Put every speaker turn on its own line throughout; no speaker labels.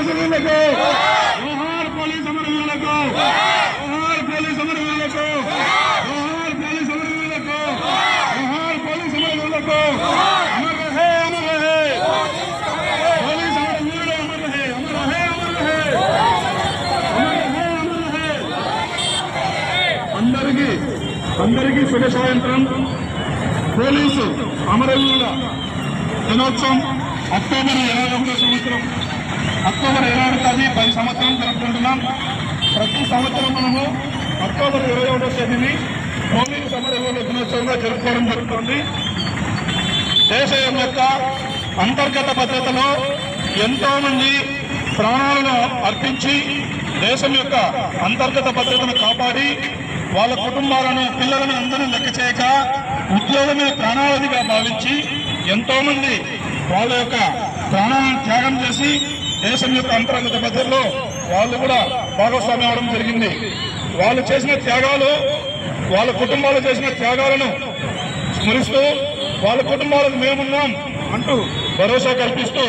అమరవీరులకు జోహార్ పోలీస్ అమరవీరులకు. జోహార్ పోలీస్ అమరవీరులకు. జోహార్ పోలీస్ అమరవీరులకు. జోహార్ పోలీస్ అమరవీరులకు. అమర్ రహే అమర్ రహే పోలీస్ అమరవీరులు అమర్ రహే అమర్ రహే అమర్ రహే అమర్ రహే అమర్ రహే అందరికీ అందరికీ శుభ సాయంత్రం. పోలీసు అమరవీరుల దినోత్సవం అక్టోబర్ ఇరవై ఒకటో సంవత్సరం. అక్టోబర్ ఇరవై ఒకటి పది సంవత్సరం జరుపుకుంటున్నాం. ప్రతి సంవత్సరం మనము అక్టోబర్ ఇరవై ఒకటో తేదీని పోలీసు అమరవీరుల దినోత్సవంగా జరుపుకోవడం జరుగుతుంది. దేశం యొక్క అంతర్గత భద్రతలో ఎంతోమంది ప్రాణాలను అర్పించి దేశం యొక్క అంతర్గత భద్రతను కాపాడి వాళ్ళ కుటుంబాలను పిల్లలను అందరూ లెక్క చేయక ఉద్యోగమే ప్రాణావధిగా భావించి ఎంతోమంది వాళ్ళ యొక్క ప్రాణాలను త్యాగం చేసి దేశం యొక్క అంతర్గత భద్రతలో వాళ్ళు కూడా భాగస్వామి అవడం జరిగింది. వాళ్ళు చేసిన త్యాగాలు వాళ్ళ కుటుంబాలు చేసిన త్యాగాలను స్మరిస్తూ వాళ్ళ కుటుంబాలకు మేమున్నాం అంటూ భరోసా కల్పిస్తూ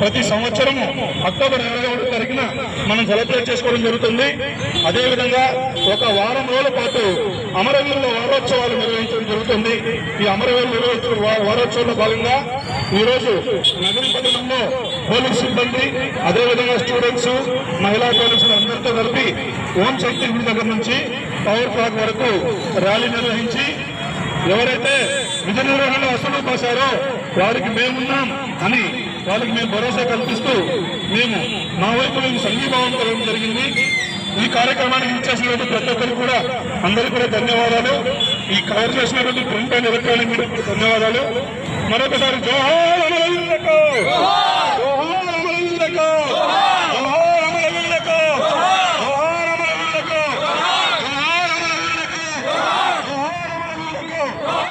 ప్రతి సంవత్సరము అక్టోబర్ ఇరవై ఒకటి తారీఖున మనం సెలబ్రేట్ చేసుకోవడం జరుగుతుంది. అదేవిధంగా ఒక వారం రోజుల పాటు అమరవీరుల వారోత్సవాలు నిర్వహించడం జరుగుతుంది. ఈ అమరవీరులు నిర్వహించిన వా- వారోత్సవంలో భాగంగా ఈరోజు నగరి పట్టణంలో పోలీస్ సిబ్బంది అదేవిధంగా స్టూడెంట్స్ మహిళా పోలీసులు అందరితో కలిపి ఓం శక్తి గుడి దగ్గర నుంచి పవర్ ఫ్లాగ్ వరకు ర్యాలీ నిర్వహించి ఎవరైతే విధి నిర్వహణలో అసలు పోసారో వారికి మేమున్నాం అని వాళ్ళకి మేము భరోసా కల్పిస్తూ మేము మా వైపు మేము సంఘీభావం కలగడం జరిగింది. ఈ కార్యక్రమానికి ఇచ్చేసినటువంటి ప్రతి ఒక్కరు కూడా అందరికీ కూడా ధన్యవాదాలు. ఈ కవర్ చేసినటువంటి ప్రింట్ అండ్ ఎలక్ట్రానిక్ ధన్యవాదాలు. మరొకసారి జోహార్